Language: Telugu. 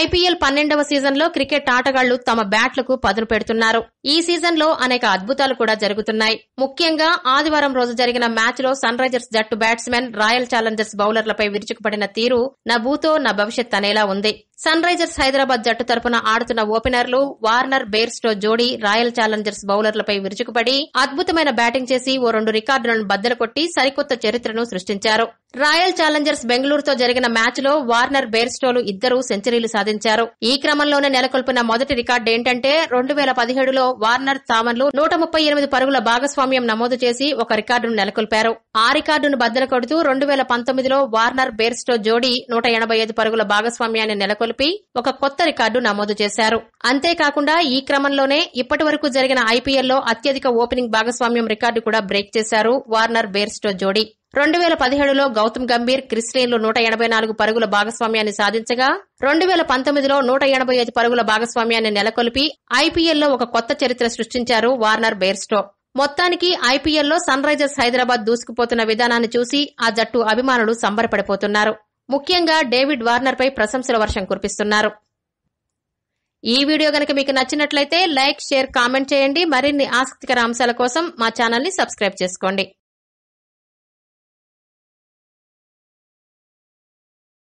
ఐపీఎల్ పన్నెండవ సీజన్లో క్రికెట్ ఆటగాళ్ళు తమ బ్యాట్లకు పదును పెడుతున్నారు. ఈ సీజన్లో అనేక అద్భుతాలు కూడా జరుగుతున్నాయి. ముఖ్యంగా ఆదివారం రోజు జరిగిన మ్యాచ్లో సన్ రైజర్స్ జట్టు బ్యాట్స్మెన్ రాయల్ ఛాలెంజర్స్ బౌలర్లపై విరుచుకుపడిన తీరు నా భూతో నా భవిష్యత్ అనేలా ఉంది. సన్ రైజర్స్ హైదరాబాద్ జట్టు తరపున ఆడుతున్న ఓపెనర్లు వార్నర్ బేర్స్టో జోడీ రాయల్ ఛాలెంజర్స్ బౌలర్లపై విరుచుకుపడి అద్భుతమైన బ్యాటింగ్ చేసి ఓ రెండు రికార్డులను బద్దలు కొట్టి సరికొత్త చరిత్రను సృష్టించారు. రాయల్ ఛాలెంజర్స్ బెంగళూరుతో జరిగిన మ్యాచ్లో వార్నర్ బేర్స్టోలు ఇద్దరూ సెంచరీలు సాధించారు. ఈ క్రమంలోనే నెలకొల్పిన మొదటి రికార్డు ఏంటంటే రెండు వేల పదిహేడులో వార్నర్ తామన్లు నూట ముప్పై ఎనిమిది పరుగుల భాగస్వామ్యం నమోదు చేసి ఒక రికార్డును నెలకొల్పారు. ఆ రికార్డును బద్దలు కొడుతూ రెండు వేల పంతొమ్మిదిలో వార్నర్ బేర్స్టో జోడీ నూట ఎనభై ఐదు పరుగుల భాగస్వామ్యాన్ని నెలకొల్పి ఒక కొత్త రికార్డు నమోదు చేశారు. అంతేకాకుండా ఈ క్రమంలోనే ఇప్పటి వరకు జరిగిన ఐపీఎల్లో అత్యధిక ఓపెనింగ్ భాగస్వామ్యం రికార్డు కూడా బ్రేక్ చేశారు వార్నర్ బేర్స్టో జోడీ. రెండు వేల పదిహేడులో గౌతమ్ గంభీర్ క్రిస్టియన్లు నూట ఎనభై నాలుగు పరుగుల భాగస్వామ్యాన్ని సాధించగా రెండు వేల పంతొమ్మిదిలో నూట ఎనభై ఐదు పరుగుల భాగస్వామ్యాన్ని నెలకొల్పి ఐపీఎల్లో ఒక కొత్త చరిత్ర సృష్టించారు వార్నర్ బేర్స్టో. మొత్తానికి ఐపీఎల్లో సన్ రైజర్స్ హైదరాబాద్ దూసుకుపోతున్న విధానాన్ని చూసి ఆ జట్టు అభిమానులు సంబరపడిపోతున్నారు. ముఖ్యంగా డేవిడ్ వార్నర్ పై ప్రశంసల వర్షం కురిపిస్తున్నారు. ఈ వీడియో గనక మీకు నచ్చినట్లయితే లైక్ షేర్ కామెంట్ చేయండి. మరిన్ని ఆసక్తికర అంశాల కోసం మా ఛానల్ని సబ్స్క్రైబ్ చేసుకోండి.